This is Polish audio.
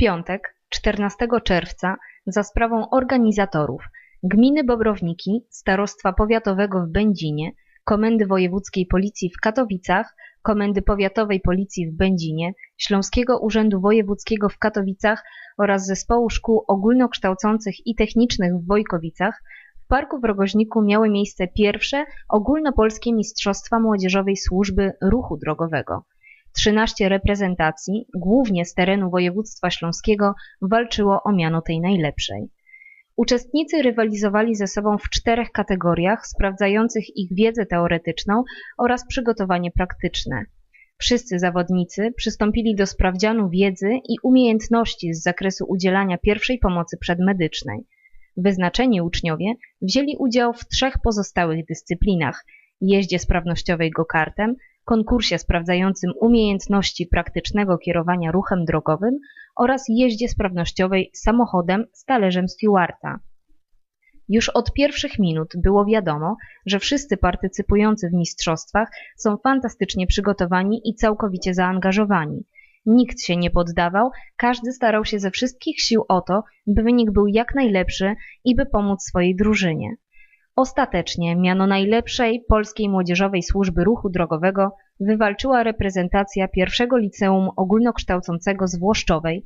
piątek, 14 czerwca, za sprawą organizatorów Gminy Bobrowniki, Starostwa Powiatowego w Będzinie, Komendy Wojewódzkiej Policji w Katowicach, Komendy Powiatowej Policji w Będzinie, Śląskiego Urzędu Wojewódzkiego w Katowicach oraz Zespołu Szkół Ogólnokształcących i Technicznych w Wojkowicach w Parku w Rogoźniku miały miejsce pierwsze ogólnopolskie Mistrzostwa Młodzieżowej Służby Ruchu Drogowego. 13 reprezentacji, głównie z terenu województwa śląskiego, walczyło o miano tej najlepszej. Uczestnicy rywalizowali ze sobą w czterech kategoriach sprawdzających ich wiedzę teoretyczną oraz przygotowanie praktyczne. Wszyscy zawodnicy przystąpili do sprawdzianu wiedzy i umiejętności z zakresu udzielania pierwszej pomocy przedmedycznej. Wyznaczeni uczniowie wzięli udział w trzech pozostałych dyscyplinach jeździe sprawnościowej go-kartem, konkursie sprawdzającym umiejętności praktycznego kierowania ruchem drogowym oraz jeździe sprawnościowej samochodem z talerzem Stewarta. Już od pierwszych minut było wiadomo, że wszyscy partycypujący w mistrzostwach są fantastycznie przygotowani i całkowicie zaangażowani. Nikt się nie poddawał, każdy starał się ze wszystkich sił o to, by wynik był jak najlepszy i by pomóc swojej drużynie. Ostatecznie miano najlepszej polskiej młodzieżowej służby ruchu drogowego wywalczyła reprezentacja pierwszego liceum ogólnokształcącego z Włoszczowej,